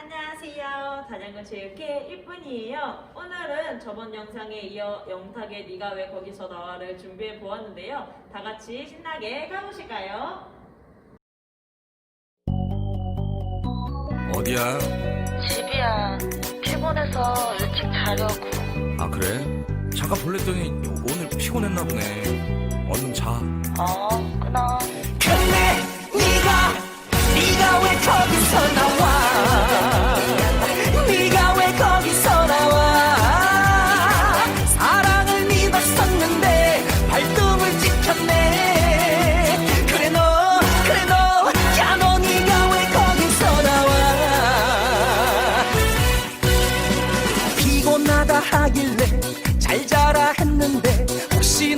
안녕하세요. 단양군 체육회 1분이에요. 오늘은 저번 영상에 이어 영탁의 네가 왜 거기서 나와를 준비해 보았는데요. 다 같이 신나게 가보실까요? 어디야? 집이야. 피곤해서 일찍 자려고. 아 그래? 잠깐 볼랬더니 오늘 피곤했나 보네. 얼른 자. 어,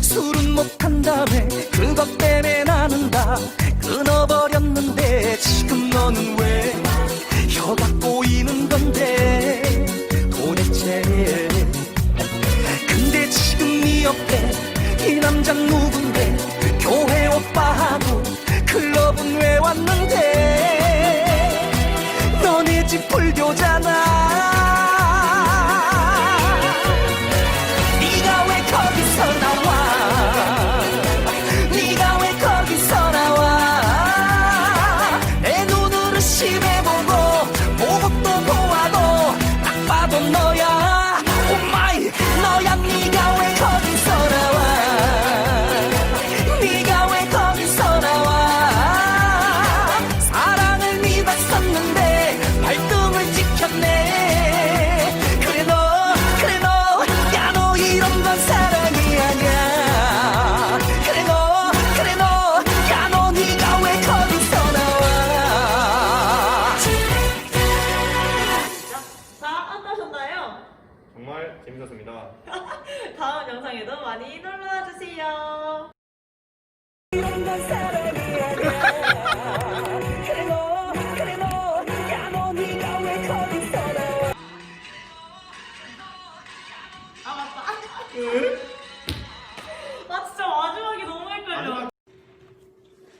술은 못한다며 그것 때문에 나는 다 끊어버렸는데 지금 너는 왜 혀가 꼬이는 건데 도대체. 근데 지금 네 옆에 이 남자 누군데? 교회 오빠하고 클럽은 왜 왔는데? 너네 집 불교잖아 she 올렸습니다. 다음 영상에도 많이 놀러와 주세요. 이런 사람이 아니야. 그래 너, 그래 너, 야 너 네가 왜 거기서 나와? 아 맞다.